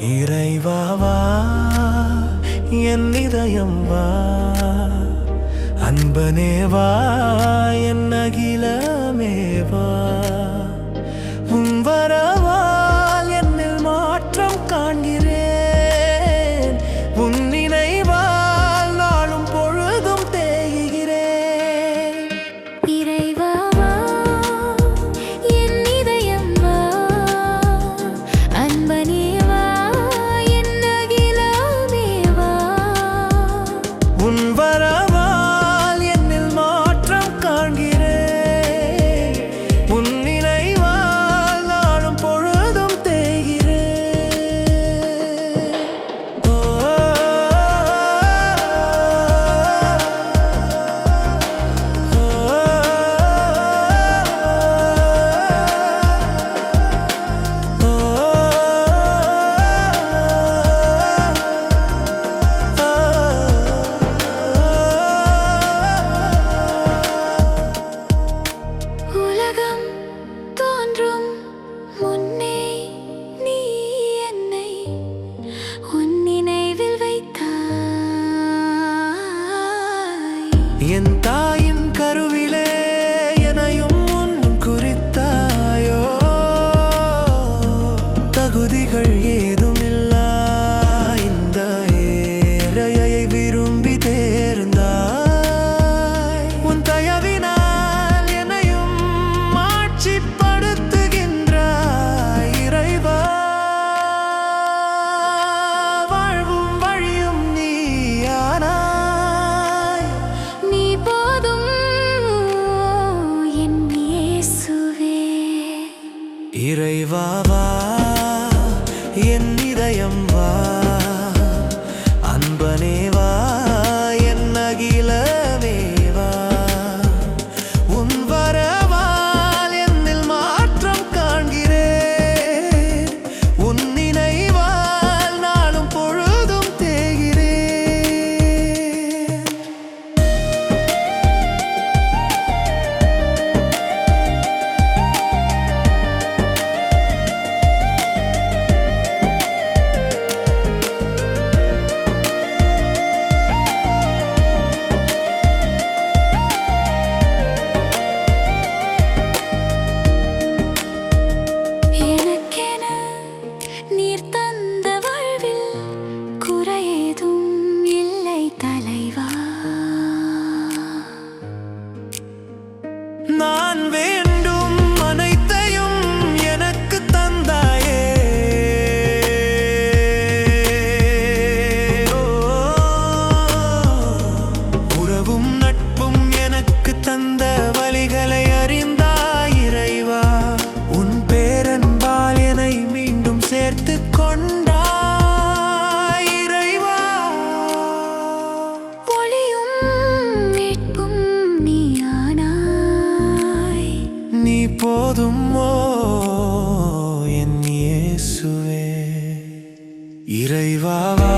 இறைவாவா என் இதயம் வா. அன்பனேவா என் அகில But I. y en tal இறைவாவா என் இதயம் போதுமோ என் இயேசுவே? இறைவாவா